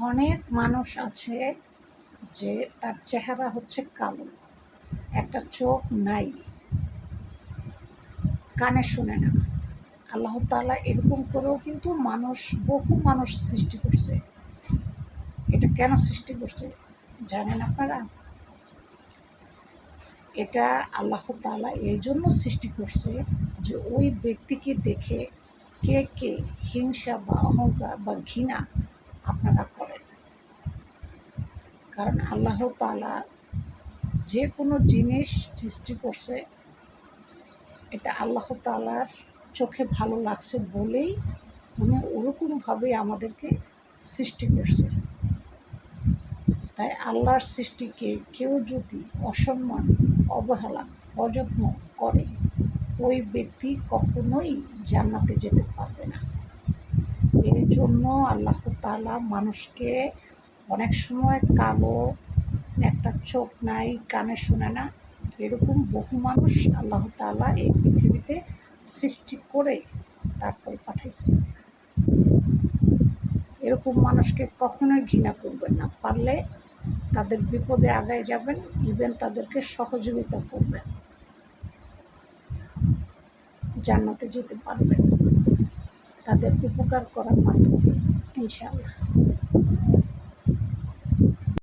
অনেক মানুষ আছে যে তার চেহারা হচ্ছে কালো। একটা চোখ নাই। কানে শুনে না। আল্লাহ তাআলা এরকম করেও কিন্তু মানুষ, বহু মানুষ সৃষ্টি করছে। এটা কেন সৃষ্টি করছে জানেন আপনারা? এটা আল্লাহ তাআলা এই জন্য সৃষ্টি করছে যে ওই ব্যক্তিকে দেখে কে কে হিংসা বা অহংকার বা ঘৃণা আপনারা কারণ আল্লাহ তাআলা যে কোনো জিনিস সৃষ্টি করছে, এটা আল্লাহ তালার চোখে ভালো লাগছে বলেই উনি ওরকমভাবে আমাদেরকে সৃষ্টি করছে। তাই আল্লাহর সৃষ্টিকে কেউ যদি অসম্মান, অবহেলা, অযত্ন করে, ওই ব্যক্তি কখনোই জান্নাতে যেতে পারবে না। এর জন্য আল্লাহ তাআলা মানুষকে অনেক সময় কালো একটা চোখ নাই, কানে শোনে না। এরকম বহু মানুষ আল্লাহ তাআলা এই পৃথিবীতে সৃষ্টি করে তারপরে পাঠাইছে। এরকম মানুষকে কখনোই ঘৃণা করবেন না। পারলে তাদের বিপদে আগায় যাবেন ইভেন তাদেরকে সহযোগিতা করবেন। জান্নাতে যেতে পারবেন। তাদের উপকার করার মাধ্যমে, ইনশাআল্লাহ।